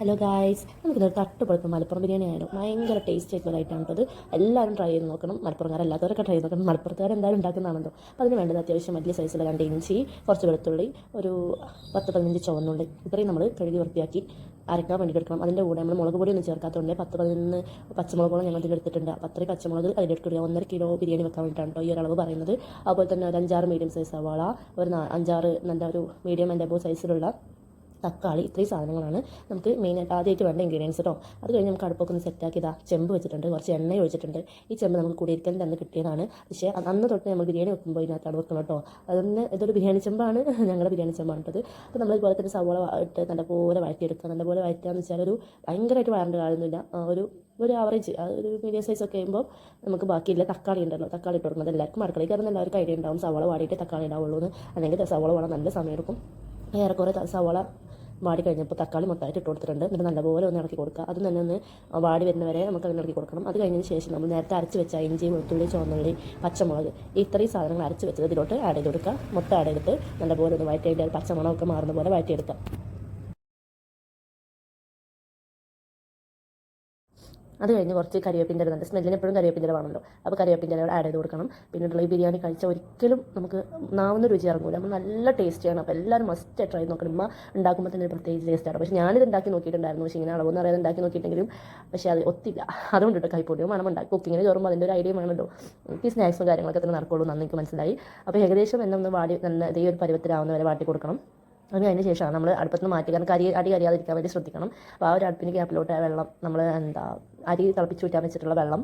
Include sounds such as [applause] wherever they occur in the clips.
Hello guys നമുക്കിതൊരു തട്ടുപൊളിപ്പം മലപ്പുറം ബിരിയാണി ആയാലും ഭയങ്കര ടേസ്റ്റ് ആയിട്ടുള്ള ഐറ്റം അത് എല്ലാവരും ട്രൈ ചെയ്ത് നോക്കണം. മലപ്പുറംകാരല്ലാത്തവരൊക്കെ ട്രൈ ചെയ്ത് നോക്കണം. മലപ്പുറത്തുകാർ എന്തായാലും ഉണ്ടാക്കുന്നതാണല്ലോ. അപ്പോൾ അതിന് വേണ്ടത് അത്യാവശ്യം വലിയ സൈസിൽ രണ്ട് ഇഞ്ചി കുറച്ച് വെളുത്തുള്ളി ഒരു പത്ത് പതിനഞ്ച് ചുവന്നുള്ളി. ഇത്രയും നമ്മൾ കഴുകി വൃത്തിയാക്കി അരക്കാൻ വേണ്ടി എടുക്കണം. അതിന്റെ കൂടെ നമ്മൾ മുളക് പൊടി ഒന്നും ചേർക്കാത്തതുകൊണ്ട് പത്ത് പതിനൊന്ന് പച്ചമുളകോളം ഞങ്ങൾ ഇതിൽ എടുത്തിട്ടുണ്ട് അപ്പോൾ അത്രയും പച്ചമുളക് അതിലെടുക്കുക ഒന്നര കിലോ ബിരിയാണി വെക്കാൻ വേണ്ടിയിട്ടാണ് ഈ ഒരു അളവ് പറയുന്നത്. അതുപോലെ തന്നെ ഒരു അഞ്ചാറ് മീഡിയം സൈസ് സവാള ഒരു അഞ്ചാറ് നല്ല ഒരു മീഡിയം ആൻഡ് അബോ സൈസിലുള്ള തക്കാളി ഇത്രയും സാധനങ്ങളാണ് നമുക്ക് മെയിനായിട്ട് ആദ്യമായിട്ട് വേണ്ട ഇൻഗ്രീഡിയൻസ് കേട്ടോ അത് കഴിഞ്ഞ് നമുക്ക് അടുപ്പൊക്കെ ഒന്ന് സെറ്റാക്കി ഇതാ ചെമ്പ് വെച്ചിട്ടുണ്ട് കുറച്ച് എണ്ണ ഒഴിച്ചിട്ടുണ്ട്. ഈ ചെമ്പ് നമുക്ക് കൂടിയിരിക്കാൻ തന്നെ കിട്ടിയതാണ്. പക്ഷേ അന്ന് തൊട്ട് നമ്മൾ ബിരിയാണി വെക്കുമ്പോൾ ഇതിനകത്താണ് വെക്കണം കേട്ടോ അതൊന്ന് ഇതൊരു ബിരിയാണി ചെമ്പാണ് [laughs] ഞങ്ങളുടെ ബിരിയാണി ചെമ്പാണ് കേട്ടത് അപ്പോൾ നമ്മൾ ഇതുപോലെ തന്നെ സവോള ഇട്ട് നല്ലപോലെ വഴറ്റിയെടുക്കുക. നല്ലപോലെ വഴറ്റുകയെന്ന് വെച്ചാൽ ഒരു ഭയങ്കരമായിട്ട് വരേണ്ട കാര്യമൊന്നുമില്ല. ഒരു ഒരു ആവറേജ് ഒരു മീഡിയം സൈസ് ഒക്കെ ആകുമ്പോൾ നമുക്ക് ബാക്കിയില്ല തക്കാളി ഉണ്ടല്ലോ തക്കാളി ഇട്ട് കൊടുക്കുന്നത് എല്ലാവർക്കും അടുക്കളയിൽ കയറുന്ന എല്ലാവർക്കും ഐഡിയ ഉണ്ടാവും. സവോള വാടിയിട്ട് തക്കാളി ഉണ്ടാവുള്ളൂ എന്ന് അല്ലെങ്കിൽ സവോള വേണം നല്ല സമയം എടുക്കും. ഏറെക്കുറെ സവാള വാടി കഴിഞ്ഞപ്പോൾ തക്കാളി മൊത്തമായിട്ട് ഇട്ട് കൊടുത്തിട്ടുണ്ട്. എന്നിട്ട് നല്ലപോലെ ഒന്ന് ഇളക്കി കൊടുക്കുക. അത് തന്നെ ഒന്ന് വാടി വരുന്നവരെ നമുക്ക് അങ്ങനെ ഇളക്കി കൊടുക്കണം. അത് കഴിഞ്ഞതിന് ശേഷം നമ്മൾ നേരത്തെ അരച്ച് വെച്ച ഇഞ്ചി വെളുത്തുള്ളി ചുവന്നുള്ളി പച്ചമുളക് ഇത്രയും സാധനങ്ങൾ അരച്ച് വെച്ചത് ഇതിലോട്ട് ആഡ് ചെയ്ത് കൊടുക്കുക. മൊത്തം ആഡ് ചെയ്തിട്ട് നല്ലപോലെ ഒന്ന് വഴറ്റി അതിന്റെ പച്ചമുളകൊക്കെ മാറുന്ന പോലെ വഴറ്റിയെടുക്കുക. അത് കഴിഞ്ഞ് കുറച്ച് കരിവേപ്പിന്റെ ഇടുന്നത് സ്മെല്ലിന് എപ്പോഴും കരിവേപ്പിന്റെ വേണമല്ലോ. അപ്പോൾ കരിവേപ്പിന്റെ ഇല ആഡ് ചെയ്ത് കൊടുക്കണം. പിന്നീടുള്ള ഈ ബിരിയാണി കഴിച്ച ഒരിക്കലും നമുക്ക് നാവുന്ന രുചി ഇറങ്ങില്ല നമ്മൾ നല്ല ടേസ്റ്റിയാണ് അപ്പോൾ എല്ലാവരും മസ്റ്റ് ട്രൈ നോക്കണം. ഉമ്മ ഉണ്ടാക്കുമ്പോൾ തന്നെ ഒരു പ്രത്യേകിച്ച് ടേസ്റ്റാണ് പക്ഷേ ഞാനിത് ഉണ്ടാക്കി നോക്കിയിട്ടുണ്ടായിരുന്നു. പക്ഷേ ഇങ്ങനെ അളവെന്ന് അറിയാതെ ഉണ്ടാക്കി നോക്കിയിട്ടെങ്കിലും പക്ഷേ അത് ഒത്തില്ല. അതുകൊണ്ട് കേട്ടോ കൈപ്പൊടിയും വേണം ഉണ്ടാക്കി. കുക്കിങ്ങിന് ചോറും അതിന്റെ ഒരു ഐഡിയ വേണമല്ലോ. എനിക്ക് സ്നാക്സും കാര്യങ്ങളൊക്കെ തന്നെ നടക്കുള്ളൂ എന്ന് എനിക്ക് മനസ്സിലായി. അപ്പോൾ ഏകദേശം എന്നെ ഒന്ന് വാടി നല്ല ഇതേ ഒരു പരുവത്തിലാവുന്ന വരെ വാട്ടി കൊടുക്കണം അത് അതിന് ശേഷമാണ് നമ്മൾ അടുപ്പത്ത് നിന്ന് മാറ്റി കാരണം കരി അടി കരിയാതിരിക്കാൻ വേണ്ടി ശ്രദ്ധിക്കണം. അപ്പോൾ ആ ഒരു അടുപ്പിന് ഗ്യാപ്പിലോട്ട് വെള്ളം നമ്മൾ എന്താ അരി തിളപ്പിച്ച് ഊറ്റാൻ വെച്ചിട്ടുള്ള വെള്ളം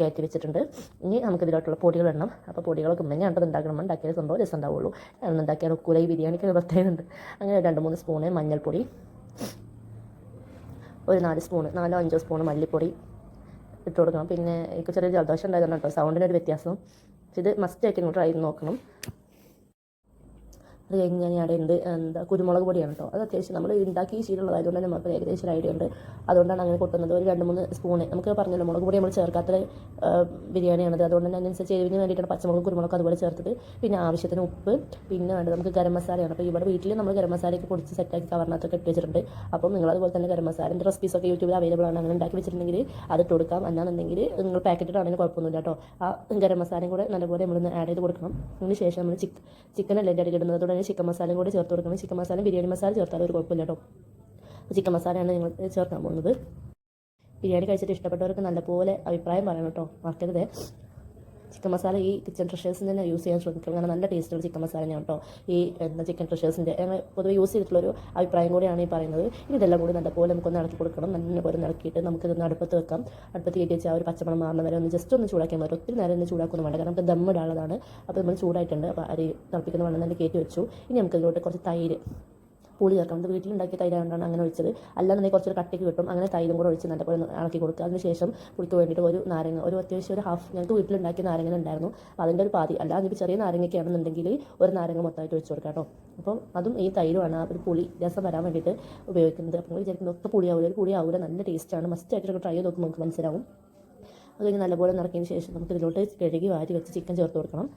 കയറ്റി വെച്ചിട്ടുണ്ട്. ഇനി നമുക്ക് ഇതിലോട്ടുള്ള പൊടികൾ ഇടണം. അപ്പോൾ പൊടികളൊക്കെ ഉണ്ടെങ്കിൽ അത് ഉണ്ടാക്കണം ഉണ്ടാക്കിയ സംഭവം രസം ഉണ്ടാവുള്ളൂ. ഞാൻ ഉണ്ടാക്കിയാൽ ഉക്കുല ബിരിയാണിക്ക് പ്രത്യേകമുണ്ട് അങ്ങനെ രണ്ട് മൂന്ന് സ്പൂണ് മഞ്ഞൾപ്പൊടി ഒരു നാല് സ്പൂണ് നാലോ അഞ്ചോ സ്പൂണ് മല്ലിപ്പൊടി ഇട്ട് കൊടുക്കണം. പിന്നെ എനിക്ക് ചെറിയ ജലദോഷം ഉണ്ടായതുകൊണ്ട് കേട്ടോ സൗണ്ടിനൊരു വ്യത്യാസം. ഇത് മസ്റ്റായിട്ട് ഇങ്ങോട്ട് ട്രൈ ചെയ്ത് നോക്കണം. അത് കഴിഞ്ഞ് അവിടെ ഉണ്ട് എന്താ കുരുമുളക് പൊടിയാണ് കേട്ടോ അത് അത്യാവശ്യം നമ്മൾ ഉണ്ടാക്കി ശീലമുള്ളതായതുകൊണ്ട് തന്നെ നമുക്ക് ഏകദേശം ഐഡിയ ഉണ്ട്. അതുകൊണ്ടാണ് അങ്ങനെ കൊട്ടുന്നത് ഒരു രണ്ട് മൂന്ന് സ്പൂണ്. നമുക്ക് പറഞ്ഞല്ലോ മുളക് പൊടി നമ്മൾ ചേർക്കാത്ത ബിരിയാണിയാണത്. അതുകൊണ്ട് തന്നെ അതിനനുസരിച്ച് എരിവിന് വേണ്ടിയിട്ടാണ് പച്ചമുളക് കുരുമുളക് അതുപോലെ ചേർത്തത്. പിന്നെ ആവശ്യത്തിന് ഉപ്പ്. പിന്നെ വേണ്ടത് നമുക്ക് ഗരം മസാലയാണ്. അപ്പോൾ ഇവിടെ വീട്ടിൽ നമ്മൾ ഗരം മസാലയൊക്കെ പൊടിച്ച് സെറ്റാക്കി കവറിനകത്തൊക്കെ ഇട്ട് വെച്ചിട്ടുണ്ട്. അപ്പം നിങ്ങൾ അതുപോലെ തന്നെ ഗരം മസാലന്റെ റെസിപ്പീസൊക്കെ യൂട്യൂബിൽ അവൈലബിൾ ആണ്. അങ്ങനെ ഉണ്ടാക്കി വെച്ചിട്ടുണ്ടെങ്കിൽ അത് ഇട്ട് കൊടുക്കാം. എന്നാണെന്നുണ്ടെങ്കിൽ നിങ്ങൾ പാക്കറ്റിട്ടാണെങ്കിൽ കുഴപ്പമൊന്നുമില്ല കേട്ടോ ആ ഗരം മസാലയും കൂടെ നല്ലപോലെ നമ്മളൊന്ന് ആഡ് ചെയ്ത് കൊടുക്കണം. അതിന് ശേഷം നമ്മൾ ചിക്ക് ചിക്കൻ അടിയിൽ ഇടുന്നത്? തന്നെ ചിക്കൻ മസാലയും കൂടി ചേർത്ത് കൊടുക്കണം. ചിക്കൻ മസാല ബിരിയാണി മസാല ചേർത്താലും ഒരു കുഴപ്പമില്ല കേട്ടോ. ചിക്കൻ മസാലയാണ് ഞങ്ങൾ ചേർക്കാൻ പോകുന്നത്. ബിരിയാണി കഴിച്ചിട്ട് ഇഷ്ടപ്പെട്ടവർക്ക് നല്ലപോലെ അഭിപ്രായം പറയണം കേട്ടോ. മറക്കരുത്. ചിക്കൻ മസാല ഈ കിച്ചൺ ട്രഷേഴ്സിന് തന്നെ യൂസ് ചെയ്യാൻ ശ്രമിക്കും. കാരണം നല്ല ടേസ്റ്റുള്ള ചിക്കൻ മസാല ഞാൻ കേട്ടോ. ഈ എന്താ ചിക്കൻ ട്രഷേഴ്സിന്റെ പൊതുവെ യൂസ് ചെയ്തിട്ടുള്ളൊരു അഭിപ്രായം കൂടിയാണ് ഈ പറയുന്നത്. ഇനി ഇതെല്ലാം കൂടി നല്ലപോലെ നമുക്കൊന്ന് ഇളക്കി കൊടുക്കണം. നല്ലപോലെ പോലെ ഇളക്കിയിട്ട് നമുക്ക് ഇതൊന്ന് അടുപ്പത്ത് വെക്കാം. അടുപ്പത്ത് കയറ്റി വെച്ചാൽ ആ ഒരു പച്ചമണം മാറുന്ന വരെ ഒന്ന് ജസ്റ്റ് ഒന്ന് ചൂടാക്കിയാൽ മതി. ഒത്തിരി നേരം ഒന്ന് ചൂടാക്കൊന്നും വേണ്ട. കാരണം നമുക്ക് ദമ്മിടാനുള്ളതാണ് അപ്പോൾ നമ്മൾ ചൂടായിട്ടുണ്ട്. അപ്പോൾ അരി തിളപ്പിക്കുന്ന വെള്ളം തന്നെ കയറ്റി വെച്ചു. ഇനി നമുക്ക് ഇതിലോട്ട് കുറച്ച് തൈര് പുളി ചേർക്കണം ഇത് വീട്ടിലുണ്ടാക്കിയ കൊണ്ടാണ് അങ്ങനെ ഒഴിച്ചത്. അല്ലാന്നുണ്ടെങ്കിൽ കുറച്ചൊരു കട്ടിക്ക് കിട്ടും അങ്ങനെ തൈരും കൂടെ ഒഴിച്ച് നല്ലപോലെ ഇളക്കി കൊടുക്കുക. അതിനുശേഷം പുളിക്ക് വേണ്ടിയിട്ട് ഒരു നാരങ്ങ ഒരു അത്യാവശ്യം ഒരു ഹാഫ് ഞങ്ങൾക്ക് വീട്ടിലുണ്ടാക്കിയ നാരങ്ങ ഉണ്ടായിരുന്നു. അതിന്റെ ഒരു പാതി അല്ല ഇപ്പോൾ ചെറിയ നാരങ്ങയ്ക്കാണെന്നുണ്ടെങ്കിൽ ഒരു നാരങ്ങ മൊത്തമായിട്ട് ഒഴിച്ച് കൊടുക്കാം കേട്ടോ. അപ്പോൾ അതും ഈ തൈരുമാണ് ആ ഒരു പുളി രസം വരാൻ വേണ്ടിയിട്ട് ഉപയോഗിക്കുന്നത്. അപ്പോൾ വിചാരിക്കുന്നത് ഒക്കെ പുളിയാവില്ല ഒരു പുളിയാവില്ല നല്ല ടേസ്റ്റാണ് മസ്റ്റായിട്ട് ട്രൈ ചെയ്ത് നോക്കുമ്പോൾ നമുക്ക് മനസ്സിലാവും. അത് കഴിഞ്ഞ് നല്ലപോലെ നടക്കിയതിന് ശേഷം നമുക്ക് ഇതിലോട്ട് കഴുകി വാരി വെച്ച് ചിക്കൻ ചേർത്ത് കൊടുക്കണം.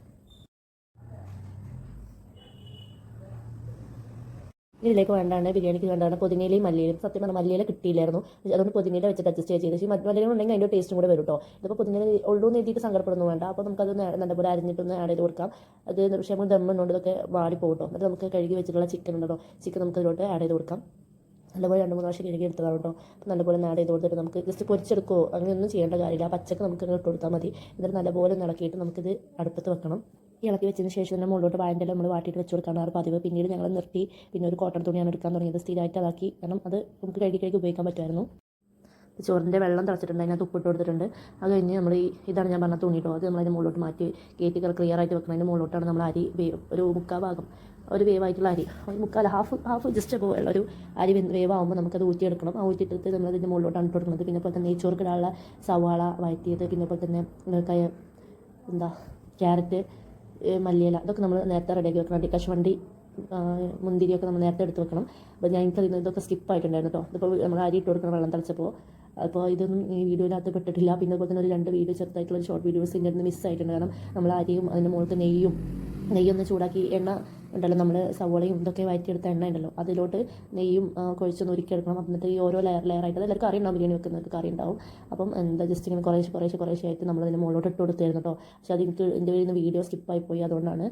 ഇതിലേക്ക് വേണ്ടാണ് ബിരിയാണിക്ക് വേണ്ടാണ് പുതിനയിലയും മല്ലിയിലും സത്യം പറഞ്ഞാൽ മല്ലിയില കിട്ടിയില്ലായിരുന്നു. അതുകൊണ്ട് പുതിനയില വെച്ചിട്ട് അഡ്ജസ്റ്റ് ചെയ്ത് പക്ഷേ മല്ലിയില ഉണ്ടെങ്കിൽ അതിന്റെ ടേസ്റ്റും കൂടെ വരും കേട്ടോ ഇതിപ്പോൾ പുതിനയില ഉള്ളൂ എഴുതിയിട്ട് സങ്കടപ്പെടുന്നു വേണ്ട. അപ്പോൾ നമുക്കത് നല്ലപോലെ അരിഞ്ഞിട്ടൊന്ന് ആഡ് ചെയ്ത് കൊടുക്കാം. അത് പക്ഷേ നമ്മൾ ദമ്മുണ്ട് ഇതൊക്കെ വാടി പോകും എന്നിട്ട് നമുക്ക് കഴുകി വെച്ചിട്ടുള്ള ചിക്കൻ ഉണ്ടോ ചിക്കൻ നമുക്ക് ഇതിലോട്ട് ആഡ് ചെയ്ത് കൊടുക്കാം. നല്ലപോലെ രണ്ട് മൂന്ന് പ്രാവശ്യം കഴുകി എടുത്തതാണ് കേട്ടോ അപ്പോൾ നല്ലപോലെ നാട് ചെയ്ത് കൊടുത്തിട്ട് നമുക്ക് ജസ്റ്റ് പൊരിച്ചെടുക്കുകയോ അങ്ങനെയൊന്നും ചെയ്യേണ്ട കാര്യമില്ല. പച്ചക്ക് നമുക്ക് ഇട്ട് കൊടുത്താൽ മതി. എന്നിട്ട് നല്ലപോലെ നടക്കിയിട്ട് ഇളക്കിയിട്ട് നമുക്കിത് അടുപ്പത്ത് വെക്കണം. ഇളക്കി വെച്ചതിന് ശേഷം തന്നെ മുകളിലോട്ട് വാഴന്റെ നമ്മൾ വാട്ടിയിട്ട് വെച്ച് കൊടുക്കാനാണ് പതിവ്. പിന്നീട് ഞങ്ങൾ നിർത്തി. പിന്നെ ഒരു കോട്ടൺ തുണിയാണ് എടുക്കാൻ തുടങ്ങിയത്. സ്ഥിരമായിട്ട് അതാക്കി കാരണം അത് നമുക്ക് കഴുകി കഴുകി ഉപയോഗിക്കാൻ പറ്റുമായിരുന്നു. ചോറിന്റെ വെള്ളം തിളച്ചിട്ടുണ്ട്. അതിനകത്ത് ഉപ്പിട്ട് കൊടുത്തിട്ടുണ്ട്. അത് കഴിഞ്ഞ് നമ്മൾ ഈ ഇതാണ് ഞാൻ പറഞ്ഞ തുണി കേട്ടോ അത് നമ്മൾ അതിന്റെ മുകളിലോട്ട് മാറ്റി കയറ്റി ക്ലിയർ ആയിട്ട് വെക്കുന്നതിന്റെ മുകളിലോട്ടാണ് നമ്മൾ അരി ഒരു മുക്കാൽ ഭാഗം. ഒരു വേവായിട്ടുള്ള അരി. ഒരു മുക്കാൽ ഹാഫ് ഹാഫ് ജസ്റ്റ് പോയുള്ള ഒരു അരി വേവാകുമ്പോൾ നമുക്കത് ഊറ്റിയെടുക്കണം. ആ ഊറ്റിയെടുത്ത് നമ്മൾ അതിന്റെ മുകളിലോട്ടാണ് ഇട്ട് കൊടുക്കുന്നത്. പിന്നെ പോലെ തന്നെ നെയ്ച്ചോർക്കിടാനുള്ള സവാള വഴറ്റിയത്. പിന്നെ പോലെ തന്നെ എന്താ ക്യാരറ്റ് മല്ലിയില. അതൊക്കെ നമ്മൾ നേരത്തെ റെഡിയാക്കി വെക്കണം. അടി കശുവണ്ടി ആ, മുന്തിരിയൊക്കെ നമ്മൾ നേരത്തെ എടുത്ത് വെക്കണം. അപ്പോൾ ഞാൻ എനിക്കതിൽ നിന്ന് ഇതൊക്കെ സ്കിപ്പായിട്ടുണ്ടായിരുന്നു കേട്ടോ ഇതിപ്പോൾ നമ്മൾ അരി ഇട്ട് കൊടുക്കണം വെള്ളം തിളച്ചപ്പോൾ അപ്പോൾ ഇതൊന്നും ഈ വീഡിയോയിനകത്ത് പെട്ടിട്ടില്ല. പിന്നെ അതുപോലെ തന്നെ ഒരു രണ്ട് വീഡിയോ ചെറുതായിട്ടുള്ള ഷോർട്ട് വീഡിയോസ് ഇതിന്റെ നിന്ന് മിസ്സായിട്ടുണ്ട് കാരണം നമ്മൾ അരിയും അതിന്റെ മുകളിൽ നെയ്യും നെയ്യൊന്ന് ചൂടാക്കി എണ്ണ ഉണ്ടല്ലോ നമ്മൾ സവോളയും ഇതൊക്കെ വഴറ്റിയെടുത്ത എണ്ണ ഉണ്ടല്ലോ അതിലോട്ട് നെയ്യും ആ, ഒരുക്കിയെടുക്കണം ഉരുക്കിയെടുക്കണം. എന്നിട്ട് ഈ ഓരോ ലെയർ ലെയർ ആയിട്ട് കറി ഉണ്ടാവും ബിരിയാണി വെക്കുന്നവർക്ക് കറി ഉണ്ടാവും. അപ്പം എന്താ ജസ്റ്റ് ഇങ്ങനെ കുറേശ്ശെ കുറേശ്ശെ കുറേശ്ശെ ആയിട്ട് നമ്മൾ അതിന് മുകളിലോട്ട് ഇട്ട് കൊടുത്തായിരുന്നു കേട്ടോ. പക്ഷേ അത് എനിക്ക് എന്റെ വീഡിയോ സ്കിപ്പായി പോയി. അതുകൊണ്ടാണ്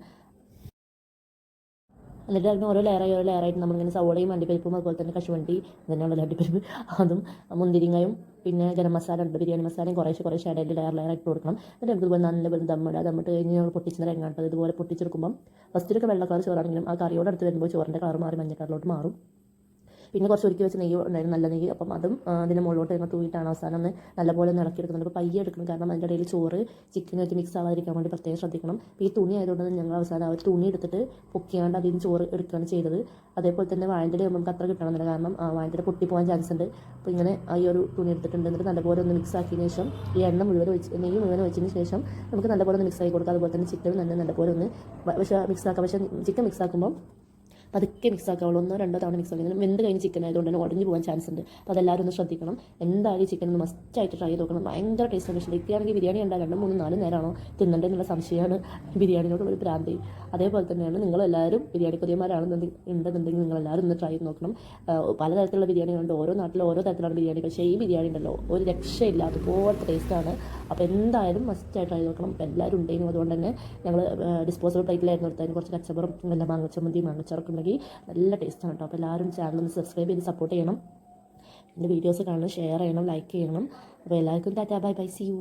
എന്നിട്ട് അതിന് ഓരോ ലെയറായി ഓരോ ലെയറായിട്ട് നമ്മളിങ്ങനെ സവോളയും അണ്ടിപ്പരിപ്പും അതുപോലെ തന്നെ കശുവണ്ടി തന്നെയാണല്ലോ അണ്ടിപ്പരിപ്പ് അതും മുന്തിരിങ്ങയും പിന്നെ ഗരം മസാല ഉണ്ട് ബിരിയാണി മസാലയും കുറേശ്ശെ കുറേശ്ശെ ആയിട്ട് ലെയർ ലെയർ ഇട്ട് കൊടുക്കണം. എന്നിട്ട് നമുക്ക് ഇതുപോലെ നല്ല പോലെ ദമ്മിടുക ദമ്മിട്ട് കഴിഞ്ഞ് നമ്മൾ പൊട്ടിച്ചിട്ട് എങ്ങാട്ടത് ഇതുപോലെ പൊട്ടിച്ചെടുക്കുമ്പം ഫസ്റ്റിലൊക്കെ വെള്ള കളർ ചോറാണെങ്കിലും ആ കറിയോട് അടുത്ത് വരുമ്പോൾ ചോറിന്റെ കളർ മാറി മഞ്ഞ കളറിലോട്ട് മാറും. പിന്നെ കുറച്ച് ഒരുക്കി വെച്ച് നെയ്യ് ഉണ്ടായിരുന്നു നല്ല നെയ്യ്. അപ്പം അതും അതിന്റെ മുകളിലോട്ട് ഞങ്ങൾ തൂയിട്ടാണ് അവസാനം ഒന്ന് നല്ലപോലെ ഒന്ന് എടുക്കുന്നത് അപ്പോൾ പയ്യെ എടുക്കണം. കാരണം അതിന്റെ ഇടയിൽ ചോറ് വെച്ച് മിക്സ് ആവാതിരിക്കാൻ വേണ്ടി പ്രത്യേകം ശ്രദ്ധിക്കണം. ഈ തുണി ആയതുകൊണ്ട് തന്നെ ഞങ്ങൾ അവസാനം ആ ഒരു തുണി എടുത്തിട്ട് പൊക്കിയാണ്ട് അതിൽ ചോറ് എടുക്കുകയാണ് ചെയ്തത്. അതേപോലെ തന്നെ വാഴന്റെ നമുക്ക് അത്ര കിട്ടണമെന്നില്ല. കാരണം വാഴന്റെ പൊട്ടിപ്പോകാൻ ചാൻസ് ഉണ്ട്. അപ്പോൾ ഇങ്ങനെ ഈ ഒരു തുണി എടുത്തിട്ടുണ്ട്. എന്നിട്ട് നല്ലപോലെ ഒന്ന് മിക്സ് ആക്കിയതിന് ശേഷം ഈ എണ്ണ മുഴുവൻ വെച്ച് നെയ്യ് മുഴുവൻ വെച്ചതിന് ശേഷം നമുക്ക് നല്ലപോലെ ഒന്ന് മിക്സ് ആക്കി കൊടുക്കുക അതുപോലെ തന്നെ ചിക്കൻ തന്നെ നല്ലപോലെ ഒന്ന് പക്ഷേ മിക്സ് ആക്കാം. പക്ഷേ ചിക്കൻ മിക്സ് ആക്കുമ്പോൾ പതുക്കെ മിക്സ് ആക്കാവുള്ളൂ ഒന്നോ രണ്ടോ തവണ മിക്സ് ആക്കി വെന്ത് കഴിഞ്ഞ് ചിക്കൻ ആയതുകൊണ്ട് തന്നെ ഉടഞ്ഞു പോകാൻ ചാൻസ് ഉണ്ട്. അപ്പോൾ അതെല്ലാവരും ഒന്ന് ശ്രദ്ധിക്കണം. എന്തായാലും ഈ ചിക്കൻ ഒന്ന് മസ്റ്റായിട്ട് ട്രൈ ചെയ്ത് നോക്കണം. ഭയങ്കര ടേസ്റ്റ് ആണ്. പക്ഷേ ഇതൊക്കെയാണെങ്കിൽ ബിരിയാണി ഉണ്ടാകും രണ്ടും മൂന്നും നാലും നേരമാണോ തിന്നണ്ടേ എന്നുള്ള സംശയമാണ് ബിരിയാണിനോട് ഒരു ഭ്രാന്തി. അതേപോലെ തന്നെയാണ് നിങ്ങളെല്ലാവരും ബിരിയാണി കൊതിയന്മാരാണെന്നുണ്ടെങ്കിൽ ഉണ്ടെന്നുണ്ടെങ്കിൽ നിങ്ങളെല്ലാവരും ഒന്ന് ട്രൈ ചെയ്ത് നോക്കണം. പലതരത്തിലുള്ള ബിരിയാണികളുണ്ട്. ഓരോ നാട്ടിലും ഓരോ തരത്തിലുള്ള ബിരിയാണി പക്ഷേ ഈ ബിരിയാണി ഉണ്ടല്ലോ ഒരു രക്ഷയില്ല. അതുപോലത്തെ ടേസ്റ്റാണ് അപ്പോൾ എന്തായാലും മസ്റ്റായിട്ട് ട്രൈ നോക്കണം. എല്ലാവരും ഉണ്ടെങ്കിലും അതുകൊണ്ട് തന്നെ ഞങ്ങൾ ഡിസ്പോസബിൾ പ്ലേറ്റിലായിരുന്നു എടുത്തതിന് കുറച്ച് കച്ചവറും എല്ലാം മാങ്ങച്ചമ്മന്തി മാങ്ങച്ചറൊക്കെ ഉണ്ടെങ്കിൽ നല്ല ടേസ്റ്റാണ് കേട്ടോ. അപ്പോൾ എല്ലാവരും ചാനൽ സബ്സ്ക്രൈബ് ചെയ്ത് സപ്പോർട്ട് ചെയ്യണം. എന്റെ വീഡിയോസ് കാണണം ഷെയർ ചെയ്യണം ലൈക്ക് ചെയ്യണം. അപ്പോൾ എല്ലാവർക്കും tata bye bye see you